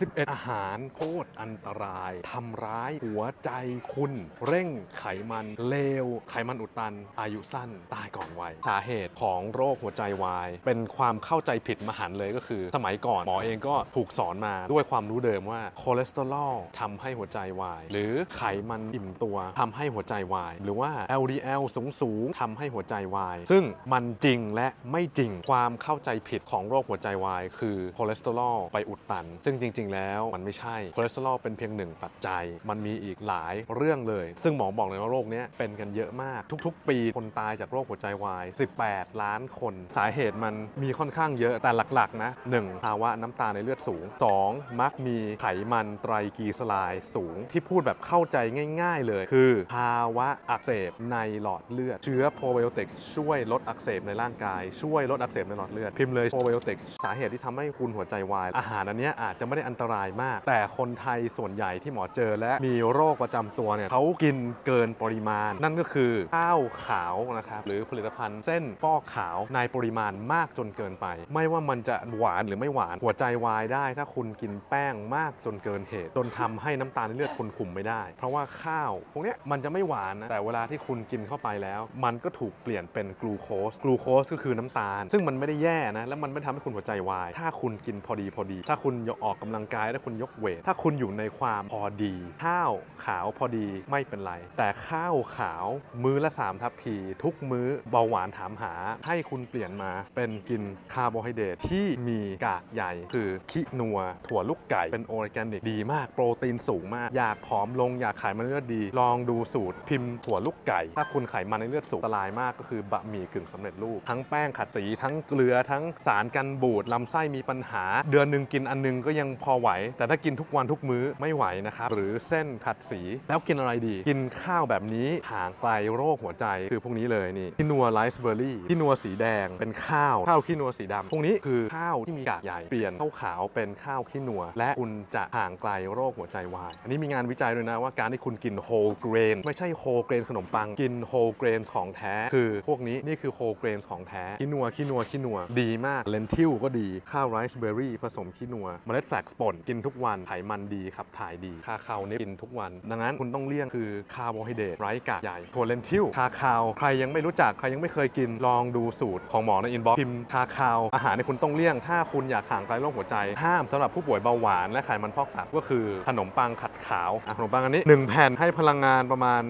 11 อาหารโคตรอันตรายทำร้ายหัวใจคุณ เร่งไขมันเลว ไขมันอุดตัน อายุสั้น ตายก่อนวัย สาเหตุของโรคหัวใจวาย เป็นความเข้าใจผิดมหันต์เลยก็คือ สมัยก่อนหมอเองก็ถูกสอนมาด้วยความรู้เดิมว่าคอเลสเตอรอลทำให้หัวใจวาย หรือไขมันอิ่มตัวทำให้หัวใจวาย หรือว่า LDL สูงสูงๆทำให้หัวใจวาย ซึ่งมันจริงและไม่จริงความเข้าใจผิดของโรคหัวใจวาย คือคอเลสเตอรอลไปอุดตัน ซึ่งจริงๆแล้วมันไม่ใช่คอเลสเตอรอลเป็นเพียงหนึ่งปัจจัย มันมีอีกหลายเรื่องเลย ซึ่งหมอบอกเลยว่าโรคเนี้ยเป็นกันเยอะมาก ทุก ๆ ปีคนตายจากโรคหัวใจวาย 18 ล้านคน สาเหตุมันมีค่อนข้างเยอะแต่หลักๆนะ 1. ภาวะน้ำตาลในเลือดสูง 2. มักมีไขมันไตรกลีเซอไรด์สูง ที่พูดแบบเข้าใจง่าย ๆ เลย คือ ภาวะอักเสบในหลอดเลือด เชื้อโปรไบโอติกช่วยลดอักเสบในร่างกาย ช่วยลดอักเสบในหลอดเลือดพิมพ์เลยโปรไบโอติกสาเหตุที่ทำให้คุณหัวใจวายอาหารอันเนี้ยอาจจะไม่ได้อันตรายมาก แต่คนไทยส่วนใหญ่ที่หมอเจอและมีโรคประจำตัวเนี่ยเขากินเกินปริมาณ นั่นก็คือข้าวขาวนะครับหรือผลิตภัณฑ์เส้นฟอกขาวในปริมาณมากจนเกินไป ไม่ว่ามันจะหวานหรือไม่หวานหัวใจวายได้ ถ้าคุณกินแป้งมากจนเกินเหตุ จนทำให้น้ำตาลในเลือดคุณคุมไม่ได้ เพราะว่าข้าวพวกนี้มันจะไม่หวานนะแต่เวลาที่คุณกินเข้าไปแล้ว มันก็ถูกเปลี่ยนเป็นกลูโคสกลูโคสก็คือน้ำตาล ซึ่งมันไม่ได้แย่นะแล้วมันไม่ทำให้คุณหัวใจวาย ถ้าคุณกินพอดีพอดี ถ้าคุณออกกำลังกายถ้าคุณยกเวท ถ้าคุณอยู่ในความพอดี ข้าวขาวพอดีไม่เป็นไร แต่ข้าวขาวมื้อละ 3 ทัพพี ทุกมื้อเบาหวานถามหา ให้คุณเปลี่ยนมาเป็นกินคาร์โบไฮเดรตที่มีกากใยคือคินัว ถั่วลูกไก่เป็นออร์แกนิกดีมาก โปรตีนสูงมาก อยากผอมลงอยากไขมันในเลือดดี ลองดูสูตรพิมพ์ถั่วลูกไก่ ถ้าคุณไขมันในเลือดสูงอันตรายมากก็คือบะหมี่กึ่งสำเร็จรูปทั้งแป้งขัดสีทั้งเกลือทั้งสารกันบูดลำไส้มีปัญหา เดือนหนึ่งกินอันหนึงก็ยังพอไหว แต่ถ้ากินทุกวันทุกมื้อไม่ไหวนะครับ หรือเส้นขัดสีแล้วกินอะไรดี กินข้าวแบบนี้ห่างไกลโรคหัวใจคือพวกนี้เลยนี่คินัวไรซ์เบอร์รี่คินัวสีแดงเป็นข้าวข้าวคินัวสีดำพวกนี้คือข้าวที่มีกากใหญ่เปลี่ยนข้าวขาวเป็นข้าวคินัว และคุณจะห่างไกลโรคหัวใจวายอันนี้มีงานวิจัยด้วยนะว่าการที่คุณกินโฮลเกรนไม่ใช่โฮลเกรนขนมปังกินโฮลเกรนของแท้ คือพวกนี้นี่คือโฮลเกรนของแท้คินัวคินัวคินัวดีมากเลนทิลก็ดีข้าวไรซ์เบอร์รี่ผสมคินัวเมล็ดแฟลกซ์ป่นกินทุกวันไขมันดีขับถ่ายดีคาคาวนี่กินทุกวัน ดังนั้นคุณต้องเลี่ยงคือคาร์โบไฮเดรตไร้กากใหญ่ถั่วเลนทิลคาคาว ใครยังไม่รู้จักใครยังไม่เคยกินลองดูสูตรของหมอในอินบ็อกซ์พิมพ์คาคาว อาหารในคุณต้องเลี่ยง ถ้าคุณอยากห่างไกลโรคหัวใจ ห้ามสำหรับผู้ป่วยเบาหวานและไขมันพอกตับก็คือขนมปังขัดขาวขนมปังอันนี้ 1 แผ่นให้พลังงานประมาณ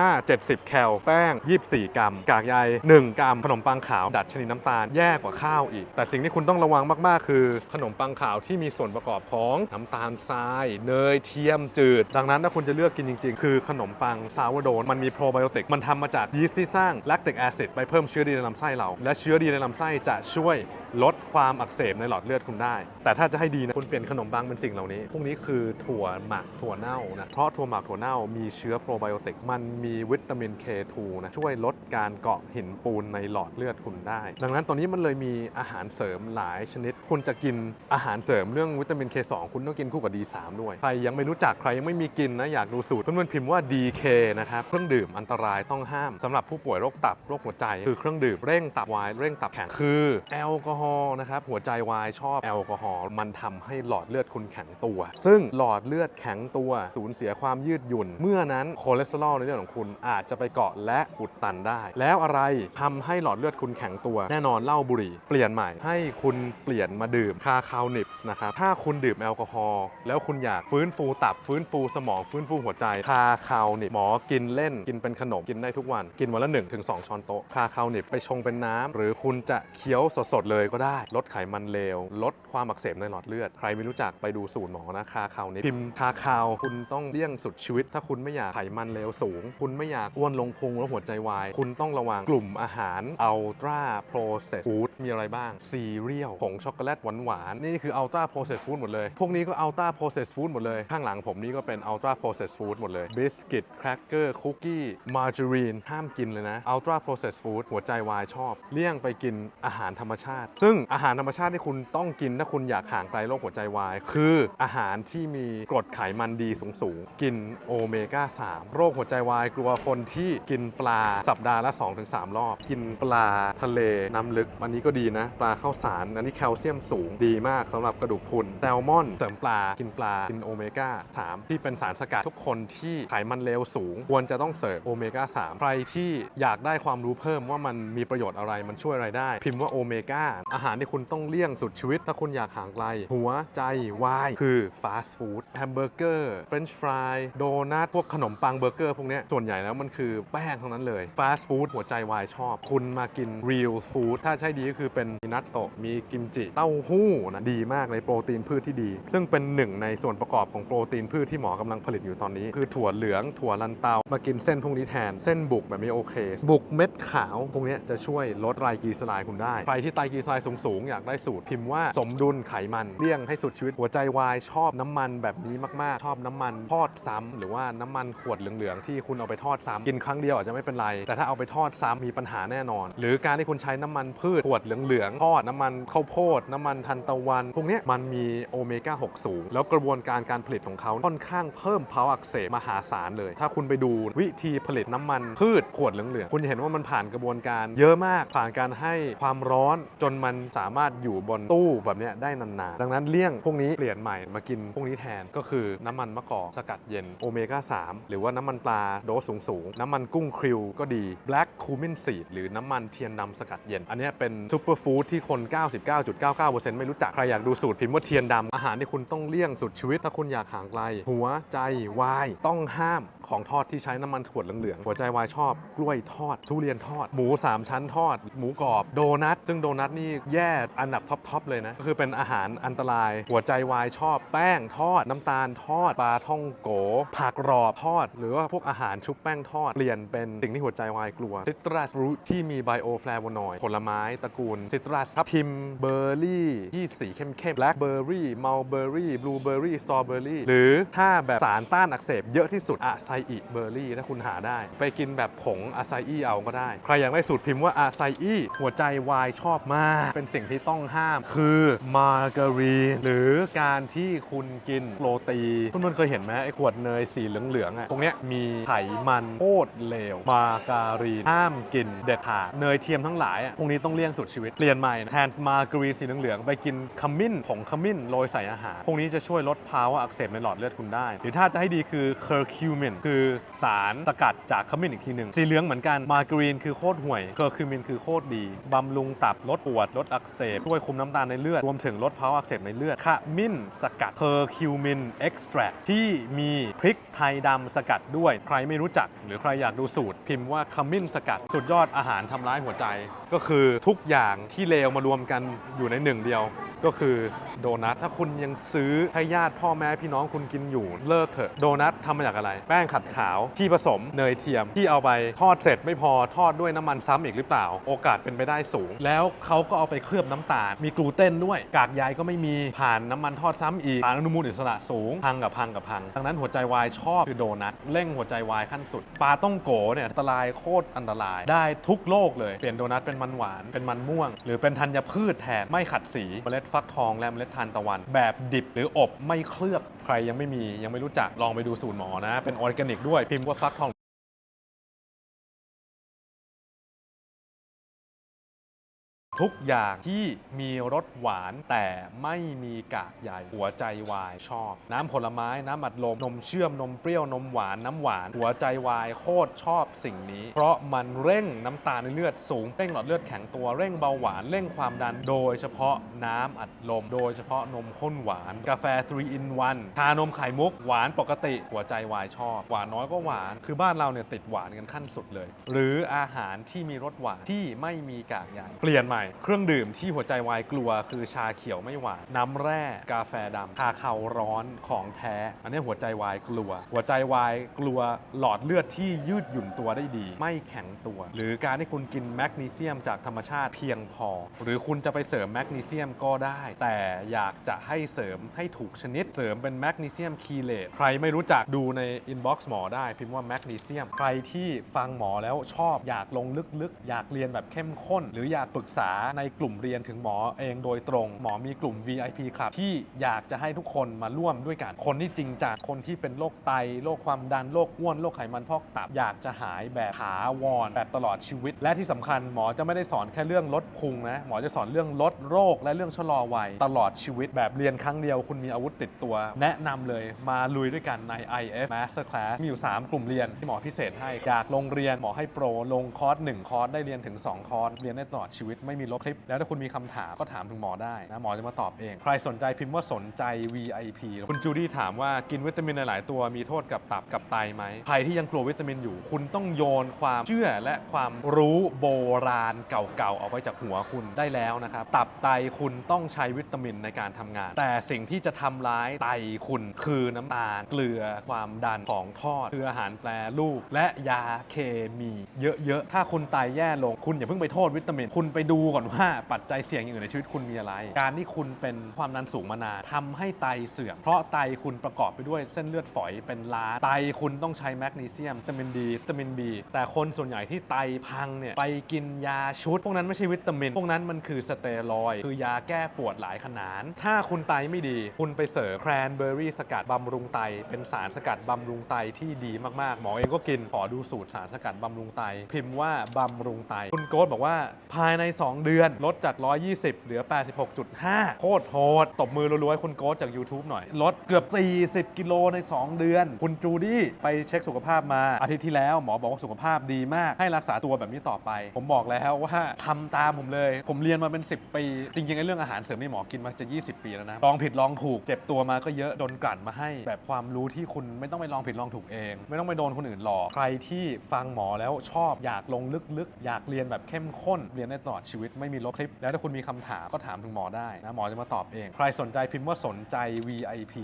65-70 แคล แป้ง 24 กรัม กากใย1 กรัม ขนมปังขาว ดัดชนิดน้ำตาลแย่กว่าข้าวอีก แต่สิ่งที่คุณต้องระวังมากๆ คือ ขนมปังขาวที่มีส่วนประกอบของน้ำตาลทราย เนยเทียมจืด ดังนั้นถ้าคุณจะเลือกกินจริง ๆ คือขนมปังซาวโดนมันมีโปรไบโอติกมันทำมาจากยีสต์ที่สร้างแลคติกแอซิดไปเพิ่มเชื้อดีในลำไส้เรา และเชื้อดีในลำไส้จะช่วยลดความอักเสบในหลอดเลือดคุณได้ แต่ถ้าจะให้ดีนะคุณเปลี่ยนขนมปังเป็นสิ่งเหล่านี้พวกนี้คือถั่วหมักถั่วเน่านะเพราะถั่วหมักถั่วเน่ามีเชื้อโปรไบโอติกมันมีวิตามิน K2 นะช่วยลดการเกาะหินปูนในหลอดเลือดคุณได้ ดังนั้นตอนนี้มันเลยมีอาหารเสริมหลายชนิด คุณจะกินอาหารเสริมเรื่องวิตามิน K2 คุณต้องกินคู่กับ D3 ด้วย ใครยังไม่รู้จักใครยังไม่มีกินนะ อยากดูสูตรเพื่อนๆพิมพ์ว่า DK นะครับ เครื่องดื่มอันตรายต้องห้ามสำหรับผู้ป่วยโรคตับโรคหัวใจ คือเครื่องดื่มเร่งตับวายเร่งตับแข็งคือแอลกอฮอล์นะครับหัวใจวายชอบแอลกอฮอล์มันทำให้หลอดเลือดคุณแข็งตัว ซึ่งหลอดเลือดแข็งตัวสูญเสียความยืดหยุ่น เมื่อนั้นคอเลสเตอรอลในเลือดของคุณอาจจะไปเกาะและอุดตันได้ แล้วอะไรทำให้หลอดเลือดคุณแข็งตัว แน่นอนเหล้าบุหรี่ เปลี่ยนใหม่ให้คุณเปลี่ยนมาดื่มคาคาวนิปส์นะครับถ้าคุณดื่มแอลกอฮอล์แล้วคุณอยากฟื้นฟูตับฟื้นฟูสมองฟื้นฟูหัวใจคาคาวนิปหมอกินเล่นกินเป็นขนมกินได้ทุกวัน กินวันละ 1-2ถึงช้อนโต๊ะคาคาวนิปไปชงเป็นน้ำหรือคุณจะเคี้ยวสดๆเลยก็ได้ ลดไขมันเลว ลดความอักเสบในหลอดเลือด ใครไม่รู้จักไปดูสูตรหมอนะคาคาวนิปพิมพ์คาคาวคุณต้องเลี่ยงสุดชีวิต ถ้าคุณไม่อยากไขมันเลวสูง คุณไม่อยากอ้วนลงพุงแล้วหัวใจวาย คุณต้องระวังกลุ่มอาหารอัลตราโปรเซสฟู้ดมีอะไรบ้างซีเรียลผงช็อกโกแลตหวานๆนี่คืออัลตราโปรเซสฟู้ดหมดเลย พวกนี้ก็อัลตราโปรเซสฟู้ดหมดเลย ข้างหลังผมนี่ก็เป็นอัลตราโปรเซสฟู้ดหมดเลยบิสกิตแครกเกอร์คุกกี้มาร์การีนห้ามกินเลยนะอัลตราโปรเซสฟู้ดหัวใจวายชอบ เลี่ยงไปกินอาหารธรรมชาติ ซึ่งอาหารธรรมชาติที่คุณต้องกินถ้าคุณอยากห่างไกลโรคหัวใจวาย คืออาหารที่มีกรดไขมันดีสูงๆกินโอเมก้า3โรคหัวใจวายกลัวคนที่กินปลาสัปดาห์ละ 2-3 รอบ กินปลาทะเลน้ำลึกอันนี้ก็ดีนะ ปลาข้าวสาร อันนี้แคลเซียมสูงดีมากสำหรับกระดูกพรุนแซลลมอนเสริมปลา กินปลา กินโอเมก้า 3 ที่เป็นสารสกัดทุกคนที่ไขมันเลวสูง ควรจะต้องเสริมโอเมก้า 3 ใครที่อยากได้ความรู้เพิ่มว่ามันมีประโยชน์อะไรมันช่วยอะไรได้ พิมพ์ว่าโอเมก้าอาหารที่คุณต้องเลี่ยงสุดชีวิต ถ้าคุณอยากห่างไกล หัวใจวายคือฟาสต์ฟู้ดแฮมเบอร์เกอร์เฟรนช์ฟรายโดนัทพวกขนมปังเบอร์เกอร์พวกนี้ส่วนใหญ่แล้วมันคือแป้งทั้งนั้นเลยฟาสต์ฟู้ดหัวใจวายชอบ คุณมากิน real food ถ้าใช่ดีก็คือเป็นมีนัตโตะมีกิมจิเต้าหู้นะดีมากเลยโปรตีนพืชที่ดี ซึ่งเป็นหนึ่งในส่วนประกอบของโปรตีนพืชที่หมอกำลังผลิตอยู่ตอนนี้ คือถั่วเหลือง ถั่วลันเตา มากินเส้นพวกนี้แทน เส้นบุกแบบนี้โอเค บุกเม็ดขาวพวกนี้จะช่วยลดไตรกลีเซอไรด์คุณได้ ใครที่ไตรกลีเซอไรด์สูงๆ อยากได้สูตรพิมพ์ว่าสมดุลไขมันเลี่ยงให้สุดชีวิตหัวใจวายชอบน้ำมันแบบนี้มากๆ ชอบน้ำมันทอดซ้ำหรือว่าน้ำมันขวดเหลืองๆที่คุณเอาไปทอดซ้ำกินครั้งเดียวอาจจะไม่เป็นไร แต่ถ้าเอาไปทอดซ้ำมีปัญหาแน่นอน หรือการที่คุณใช้น้ำมันพืชขวดเหลืองๆทอดน้ำมันข้าวโพดน้ำมันทันตะวัน พวกนี้มันมีโอเมก้า6สูง แล้วกระบวนการการผลิตของเขาค่อนข้างเพิ่มภาวะอักเสบมหาศาลเลย ถ้าคุณไปดูวิธีผลิตน้ำมันพืชขวดเหลืองๆคุณจะเห็นว่ามันผ่านกระบวนการเยอะมากผ่านการให้ความร้อนจนมันสามารถอยู่บนตู้แบบนี้ได้นานๆ ดังนั้นเลี่ยงพวกนี้เปลี่ยนใหม่มากินพวกนี้แทนก็คือน้ำมันมะกอกสกัดเย็นโอเมก้า3หรือว่าน้ำมันปลาโดสสูงๆ น้ำมันกุ้งคริวก็ดี Black Cumin Seed หรือน้ำมันเทียนดำสกัดเย็น อันนี้เป็นซูเปอร์ฟู้ดที่คน 99.99%ไม่รู้จัก ใครอยากดูสูตรพิมพ์ว่าเทียนดำอาหารที่คุณต้องเลี่ยงสุดชีวิตถ้าคุณอยากห่างไกล หัวใจวายต้องห้ามของทอดที่ใช้น้ำมันขวดเหลืองๆหัวใจวายชอบกล้วยทอด ทุเรียนทอด หมู 3 ชั้นทอด หมูกรอบโดนัทซึ่งโดนัทนี่แย่อันดับท็อปๆเลยนะก็คือเป็นอาหารอันตราย หัวใจวายชอบ แป้งทอด น้ำตาลทอดปลาท่องโก ผักกรอบทอด หรือว่าพวกอาหารชุบแป้งทอดเปลี่ยนเป็นสิ่งที่หัวใจวายกลัวซิตรัสฟรุตที่มีไบโอแฟลโวนอยด์ผลไม้ตระกูลซิตรัสทับทิมเบอร์รี่ที่สีเข้มๆแบล็คเบอร์รี่มัลเบอร์รี่บลูเบอร์รี่สตรอเบอร์รี่หรือถ้าแบบสารต้านอักเสบเยอะที่สุดอะไซอิเบอร์รี่ถ้าคุณหาได้ ไปกินแบบผงอะไซอิเอาก็ได้ ใครอยากได้สูตรพิมพ์ว่าอะไซอิหัวใจวายชอบมาก เป็นสิ่งที่ต้องห้ามคือมาการีนหรือการที่คุณกินโรตีคุณมันเคยเห็นไหมไอ้ขวดเนยสีเหลืองๆอะตรงเนี้ยมีไขมันโคตรเลวมาการีนห้ามกินเด็ดขาดเนยเทียมทั้งหลายอะพวกนี้ต้องเลี่ยงสุดชีวิตเปลี่ยนใหม่นะแทนมาการีนสีเหลืองๆไปกินขมิ้นผงขมิ้นโรยใส่อาหาร พวกนี้จะช่วยลดภาวะอักเสบในหลอดเลือดคุณได้ หรือถ้าจะให้ดีคือเคอร์คิวมินคือสารสกัดจากขมิ้นอีกทีหนึ่งสีเหลืองเหมือนกันมาการีนคือโคตรห่วยเคอร์คิวมินคือโคตรดีบำรุงตับลดปวดลดอักเสบช่วยคุมน้ำตาลในเลือดรวมถึงลดภาวะอักเสบในเลือดขมิ้นสกัดเคอร์คิวมินเอ็กซ์แทรที่มีพริกไทยดำสกัดด้วยใครไม่รู้จัก หรือใครอยากดูสูตร พิมพ์ว่าขมิ้นสกัดสุดยอดอาหารทำร้ายหัวใจ ก็คือทุกอย่างที่เลวมารวมกันอยู่ในหนึ่งเดียว ก็คือโดนัทถ้าคุณยังซื้อให้ญาติพ่อแม่พี่น้องคุณกินอยู่เลิกเถอะโดนัททำมาจากอะไร แป้งขัดขาวที่ผสมเนยเทียมที่เอาไปทอดเสร็จไม่พอทอดด้วยน้ำมันซ้ำอีกหรือเปล่า โอกาสเป็นไปได้สูง แล้วเขาก็เอาไปเคลือบน้ำตาล มีกลูเตนด้วย กากใยก็ไม่มีผ่านน้ำมันทอดซ้ำอีกผ่านอนุมูลอิสระสูงพังกับพังกับพังดังนั้นหัวใจวายชอบคือโดนัทเร่งหัวใจวายขั้นสุดปลาต้องโกเนี่ยอันตรายโคตรอันตราย ได้ทุกโลกเลยเปลี่ยนโดนัทเป็นมันหวานเป็นมันม่วง หรือเป็นธัญพืชแทนไม่ขัดสีเมล็ดฟักทองและเมล็ดทานตะวันแบบดิบหรืออบไม่เคลือบใครยังไม่มียังไม่รู้จักลองไปดูสูตรหมอนะ เป็นออร์แกนิกด้วยพิมพ์ว่าฟักทอง ทุกอย่างที่มีรสหวานแต่ไม่มีกากใยหัวใจวายชอบ น้ำผลไม้ น้ำอัดลม นมเชื่อม นมเปรี้ยว นมหวาน น้ำหวาน หัวใจวายโคตรชอบสิ่งนี้ เพราะมันเร่งน้ำตาลในเลือดสูง เร่งหลอดเลือดแข็งตัว เร่งเบาหวาน เร่งความดัน โดยเฉพาะน้ำอัดลม โดยเฉพาะนมข้นหวาน กาแฟ 3 in 1ชานมไข่มุก หวานปกติ หัวใจวายชอบ หวานน้อยก็หวาน คือบ้านเราเนี่ยติดหวานกันขั้นสุดเลย หรืออาหารที่มีรสหวานที่ไม่มีกากใยเปลี่ยนใหม่เครื่องดื่มที่หัวใจวายกลัว คือชาเขียวไม่หวาน น้ำแร่กาแฟดำชาเขาร้อนของแท้ อันนี้หัวใจวายกลัว หัวใจวายกลัวหลอดเลือดที่ยืดหยุ่นตัวได้ดี ไม่แข็งตัว หรือการที่คุณกินแมกนีเซียมจากธรรมชาติเพียงพอ หรือคุณจะไปเสริมแมกนีเซียมก็ได้ แต่อยากจะให้เสริมให้ถูกชนิดเสริมเป็นแมกนีเซียมคีเลตใครไม่รู้จักดูในอินบ็อกซ์หมอได้พิมพ์ว่าแมกนีเซียมใครที่ฟังหมอแล้วชอบอยากลงลึกๆ อยากเรียนแบบเข้มข้น หรืออยากปรึกษาในกลุ่มเรียนถึงหมอเองโดยตรง หมอมีกลุ่ม VIP ครับที่อยากจะให้ทุกคนมาร่วมด้วยกันคนที่จริงจังคนที่เป็นโรคไตโรคความดันโรคอ้วนโรคไขมันพอกตับอยากจะหายแบบถาวรแบบตลอดชีวิต และที่สำคัญหมอจะไม่ได้สอนแค่เรื่องลดพุงนะหมอจะสอนเรื่องลดโรค และเรื่องชะลอวัยตลอดชีวิตแบบเรียนครั้งเดียวคุณมีอาวุธติดตัว แนะนำเลยมาลุยด้วยกันใน IF Master Class มีอยู่ 3 กลุ่มเรียนที่หมอพิเศษให้อยากลงเรียนหมอให้โปรลงคอร์ส1คอร์สได้เรียนถึง 2 คอร์สเรียนได้ตลอดชีวิตไม่มีลบคลิป แล้วถ้าคุณมีคำถามก็ถามถึงหมอได้นะหมอจะมาตอบเอง ใครสนใจพิมพ์ว่าสนใจ VIP คุณจูดี้ถามว่ากินวิตามินหลายตัวมีโทษกับตับกับไตไหมใครที่ยังกลัววิตามินอยู่ คุณต้องโยนความเชื่อและความรู้โบราณเก่าๆออกไปจากหัวคุณได้แล้วนะครับตับไตคุณต้องใช้วิตามินในการทำงาน แต่สิ่งที่จะทำร้ายไตคุณคือน้ำตาลเกลือความดันของทอดคืออาหารแปรรูปและยาเคมี เยอะๆถ้าคุณไตแย่ลงคุณอย่าเพิ่งไปโทษวิตามิน คุณไปดูก่อนว่าปัจจัยเสี่ยงอย่างอื่นในชีวิตคุณมีอะไร การที่คุณเป็นความดันสูงมานานทำให้ไตเสื่อม เพราะไตคุณประกอบไปด้วยเส้นเลือดฝอยเป็นล้านไตคุณต้องใช้แมกนีเซียมวิตามินดีวิตามินบีแต่คนส่วนใหญ่ที่ไตพังเนี่ยไปกินยาชุด พวกนั้นไม่ใช่วิตามิน พวกนั้นมันคือสเตียรอยคือยาแก้ปวดหลายขนาดถ้าคุณไตไม่ดี คุณไปเสริมแครนเบอร์รี่สกัดบำรุงไต เป็นสารสกัดบำรุงไตที่ดีมากๆ หมอเองก็กินขอดูสูตรสารสกัดบำรุงไต พิมพ์ว่าบำรุงไต คุณโกดบอกว่าภายใน 2เดือน ลดจาก 120 เหลือ 86.5 โคตรโหด ตบมือรัวๆคุณโกดจาก YouTube หน่อย ลดเกือบ 40 กิโลใน 2 เดือน คุณจูดี้ไปเช็คสุขภาพมาอาทิตย์ที่แล้วหมอบอกว่าสุขภาพดีมากให้รักษาตัวแบบนี้ต่อไป ผมบอกแล้วว่าทำตามผมเลย ผมเรียนมาเป็น 10 ปี จริงๆไอ้เรื่องอาหารเสริมนี่หมอกินมาจะ 20 ปีแล้วนะลองผิดลองถูกเจ็บตัวมาก็เยอะจนกลั่นมาให้ แบบความรู้ที่คุณไม่ต้องไปลองผิดลองถูกเอง ไม่ต้องไปโดนคนอื่นหลอกใครที่ฟังหมอแล้วชอบอยากลงลึกๆ อยากเรียนแบบเข้มข้นเรียนได้ตลอดชีวิตไม่มีลบคลิป แล้วถ้าคุณมีคำถามก็ถามถึงหมอได้นะหมอจะมาตอบเอง ใครสนใจพิมพ์ว่าสนใจ VIP